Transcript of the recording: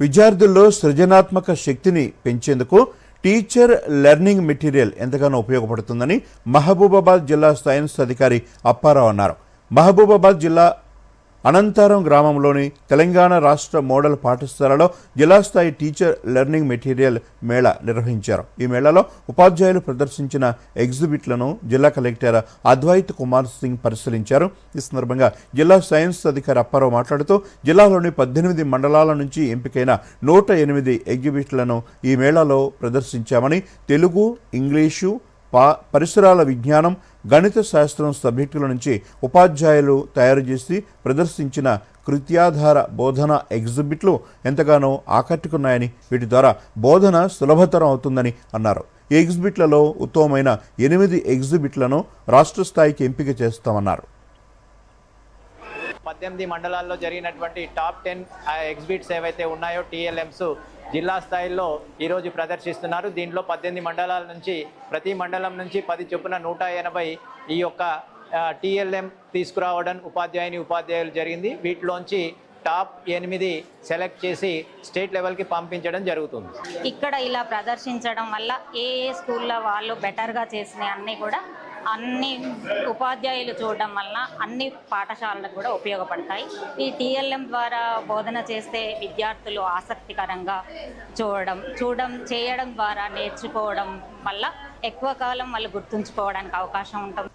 విద్యార్థుల్లో సృజనాత్మక శక్తిని పెంచేందుకు టీచర్ లెర్నింగ్ మెటీరియల్ ఎంతగానో ఉపయోగపడుతుందని మహబూబాబాద్ జిల్లా సైన్స్ అధికారి అప్పారావు అన్నారు. మహబూబాబాద్ జిల్లా అనంతారం గ్రామంలోని తెలంగాణ రాష్ట్ర మోడల్ పాఠశాలలో జిల్లా స్థాయి టీచర్ లెర్నింగ్ మెటీరియల్ మేళా నిర్వహించారు. ఈ మేళాలో ఉపాధ్యాయులు ప్రదర్శించిన ఎగ్జిబిట్లను జిల్లా కలెక్టర్ అద్వైత్ కుమార్ సింగ్ పరిశీలించారు. ఈ సందర్భంగా జిల్లా సైన్స్ అధికారి అప్పారావు మాట్లాడుతూ జిల్లాలోని పద్దెనిమిది మండలాల నుంచి ఎంపికైన నూట ఎనిమిది ఎగ్జిబిట్లను ఈ మేళాలో ప్రదర్శించామని తెలుగు ఇంగ్లీషు పా పరిసరాల విజ్ఞానం గణిత శాస్త్రం సబ్జెక్టుల నుంచి ఉపాధ్యాయులు తయారు చేసి ప్రదర్శించిన కృత్యాధార బోధన ఎగ్జిబిట్లు ఎంతగానో ఆకట్టుకున్నాయని వీటి ద్వారా బోధన సులభతరం అవుతుందని అన్నారు. ఈ ఎగ్జిబిట్లలో ఉత్తమమైన ఎనిమిది ఎగ్జిబిట్లను రాష్ట్ర స్థాయికి ఎంపిక చేస్తామన్నారు. పద్దెనిమిది మండలాల్లో జరిగినటువంటి టాప్ టెన్ ఎగ్జిబిట్స్ ఏవైతే ఉన్నాయో టీఎల్ఎంస్ జిల్లా స్థాయిలో ఈరోజు ప్రదర్శిస్తున్నారు. దీంట్లో పద్దెనిమిది మండలాల నుంచి ప్రతి మండలం నుంచి పది చొప్పున నూట ఎనభై ఈ యొక్క టీఎల్ఎం తీసుకురావడం ఉపాధ్యాయుని ఉపాధ్యాయులు జరిగింది. వీటిలోంచి టాప్ ఎనిమిది సెలెక్ట్ చేసి స్టేట్ లెవెల్కి పంపించడం జరుగుతుంది. ఇక్కడ ఇలా ప్రదర్శించడం వల్ల ఏ ఏ స్కూల్లో వాళ్ళు బెటర్గా చేసిన అన్నీ కూడా అన్ని ఉపాధ్యాయులు చూడడం వలన అన్ని పాఠశాలలకు కూడా ఉపయోగపడతాయి. ఈ టీఎల్ఎం ద్వారా బోధన చేస్తే విద్యార్థులు ఆసక్తికరంగా చూడడం చూడడం చేయడం ద్వారా నేర్చుకోవడం వల్ల ఎక్కువ కాలం వాళ్ళు గుర్తుంచుకోవడానికి అవకాశం ఉంటుంది.